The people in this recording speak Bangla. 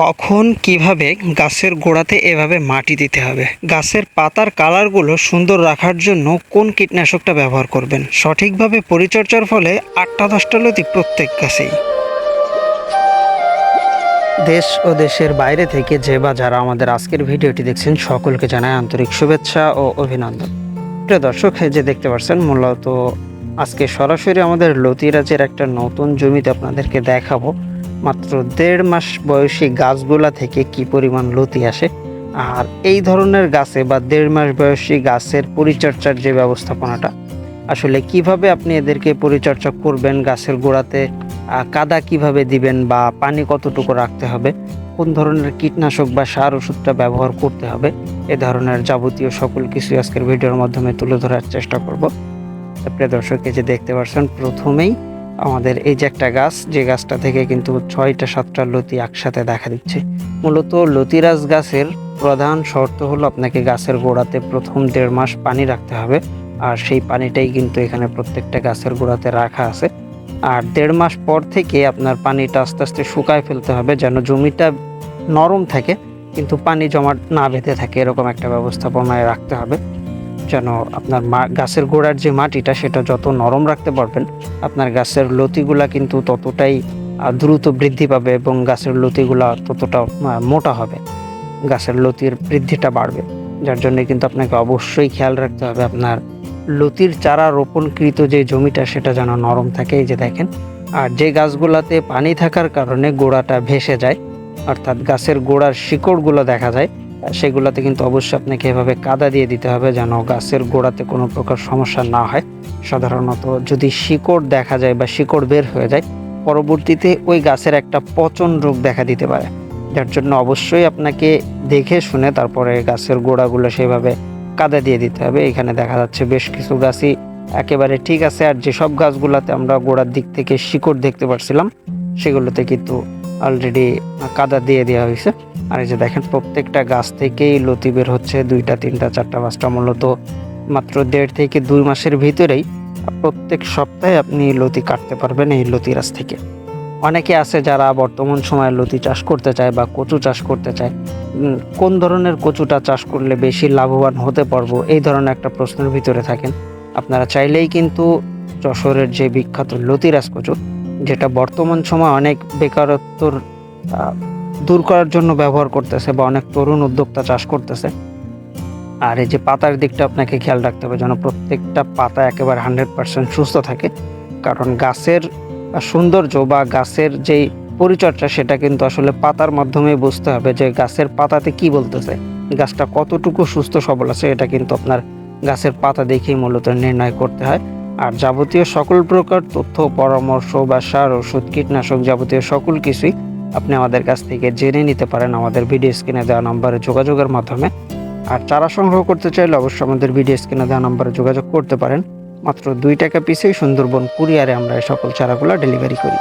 কখন, কীভাবে গাছের গোড়াতে এভাবে মাটি দিতে হবে? গাছের পাতার কালারগুলো সুন্দর রাখার জন্য কোন কীটনাশকটা ব্যবহার করবেন? সঠিকভাবে পরিচর্যার ফলে আটটা দশটা লতি প্রত্যেক গাছেই। দেশ ও দেশের বাইরে থেকে যে বা যারা আমাদের আজকের ভিডিওটি দেখছেন, সকলকে জানায় আন্তরিক শুভেচ্ছা ও অভিনন্দন। প্রিয় দর্শক যে দেখতে পাচ্ছেন, মূলত আজকে সরাসরি আমাদের লতিরাজের একটা নতুন জমিতে আপনাদেরকে দেখাবো। মাত্র দেড় মাস বয়সী গাছগুলা থেকে কি পরিমাণ লতি আসে? আর এই ধরনের গাছে বা দেড় মাস বয়সী গাছের পরিচর্যার যে ব্যবস্থাপনাটা, আসলে কীভাবে আপনি এদেরকে পরিচর্যা করবেন গাছের গোড়াতে কাদা কীভাবে দিবেন বা পানি কতটুকু রাখতে হবে, কোন ধরনের কীটনাশক বা সার ওষুধটা ব্যবহার করতে হবে, এ ধরনের যাবতীয় সকল কিছু আজকের ভিডিওর মাধ্যমে তুলে ধরার চেষ্টা করব। প্রিয় দর্শক যে দেখতে পাচ্ছেন প্রথমেই আমাদের এই যে একটা গাছ, যে গাছটা থেকে কিন্তু ছয়টা, সাতটা লতি একসাথে দেখা দিচ্ছে। মূলত লতিরাজ গাছের প্রধান শর্ত হলো আপনাকে গাছের গোড়াতে প্রথম দেড় মাস পানি রাখতে হবে। আর সেই পানিটাই কিন্তু এখানে প্রত্যেকটা গাছের গোড়াতে রাখা আছে। আর দেড় মাস পর থেকে আপনার পানিটা আস্তে আস্তে শুকায় ফেলতে হবে যেন জমিটা নরম থাকে, কিন্তু পানি জমা না বেঁধে থাকে, এরকম একটা ব্যবস্থাপনায় রাখতে হবে। যেন আপনার মা- গাছের গোড়ার যে মাটিটা সেটা যত নরম রাখতে পারবেন, আপনার গাছের লতিগুলা কিন্তু ততটাই দ্রুত বৃদ্ধি পাবে এবং গাছের লতিগুলা ততটা মোটা হবে। গাছের লতির বৃদ্ধিটা বাড়বে। যার জন্য কিন্তু আপনাকে অবশ্যই খেয়াল রাখতে হবে আপনার লতির চারা রোপণকৃত যে জমিটা সেটা যেন নরম থাকে, এই যে দেখেন। আর যে গাছগুলাতে পানি থাকার কারণে গোড়াটা ভেসে যায়, অর্থাৎ গাছের গোড়ার শিকড়গুলো দেখা যায় সেগুলোতে কিন্তু অবশ্যই আপনাকে এভাবে কাদা দিয়ে দিতে হবে যেন গাছের গোড়াতে কোনো প্রকার সমস্যা না হয়। সাধারণত যদি শিকড় দেখা যায় বা শিকড় বের হয়ে যায়, পরবর্তীতে ওই গাছের একটা পচন রোগ দেখা দিতে পারে। যার জন্য অবশ্যই আপনাকে দেখে শুনে তারপরে গাছের গোড়াগুলো সেভাবে কাদা দিয়ে দিতে হবে। এখানে দেখা যাচ্ছে বেশ কিছু গাছই একেবারে ঠিক আছে। আর যেসব গাছগুলোতে আমরা গোড়ার দিক থেকে শিকড় দেখতে পাচ্ছিলাম সেগুলোতে কিন্তু অলরেডি কাদা দিয়ে দেওয়া হয়েছে। আর এই যে দেখেন, প্রত্যেকটা গাছ থেকেই লতি বের হচ্ছে, দুইটা, তিনটা, চারটা, পাঁচটা মূলত মাত্র দেড় থেকে দুই মাসের ভিতরেই প্রত্যেক সপ্তাহে আপনি লতি কাটতে পারবেন এই লতি গাছ থেকে। অনেকে আছে যারা বর্তমান সময়ে লতি চাষ করতে চায় বা কচু চাষ করতে চায়। কোন ধরনের কচুটা চাষ করলে বেশি লাভবান হতে পারব? এই ধরনের একটা প্রশ্নের ভিতরে থাকেন। আপনারা চাইলেই কিন্তু যশোরের যে বিখ্যাত লতিরাজ কচু, যেটা বর্তমান সময় অনেক বেকারত্বর দূর করার জন্য ব্যবহার করতেছে বা অনেক তরুণ উদ্যোক্তা চাষ করতেছে। আর এই যে পাতার দিকটা আপনাকে খেয়াল রাখতে হবে যেন প্রত্যেকটা পাতা একেবারে হান্ড্রেড পার্সেন্ট সুস্থ থাকে। কারণ গাছের সৌন্দর্য বা গাছের যেই পরিচর্যা সেটা কিন্তু আসলে পাতার মাধ্যমে বুঝতে হবে যে গাছের পাতাতে কি বলতেছে, গাছটা কতটুকু সুস্থ সবল আছে এটা কিন্তু আপনার গাছের পাতা দেখেই মূলত নির্ণয় করতে হয়। আর যাবতীয় সকল প্রকার তথ্য, পরামর্শ বা সার, ওষুধ, কীটনাশক যাবতীয় সকল কিছুই আপনি আমাদের কাছ থেকে জেনে নিতে পারেন আমাদের ভিডিও স্ক্রিনে দেওয়া নম্বরে যোগাযোগের মাধ্যমে। আর চারা সংগ্রহ করতে চাইলে অবশ্যই আমাদের ভিডিও স্ক্রিনে দেওয়া নম্বরে যোগাযোগ করতে পারেন। মাত্র দুই টাকা পিসেই সুন্দরবন কুরিয়ারে আমরা এই সকল চারাগুলো ডেলিভারি করি।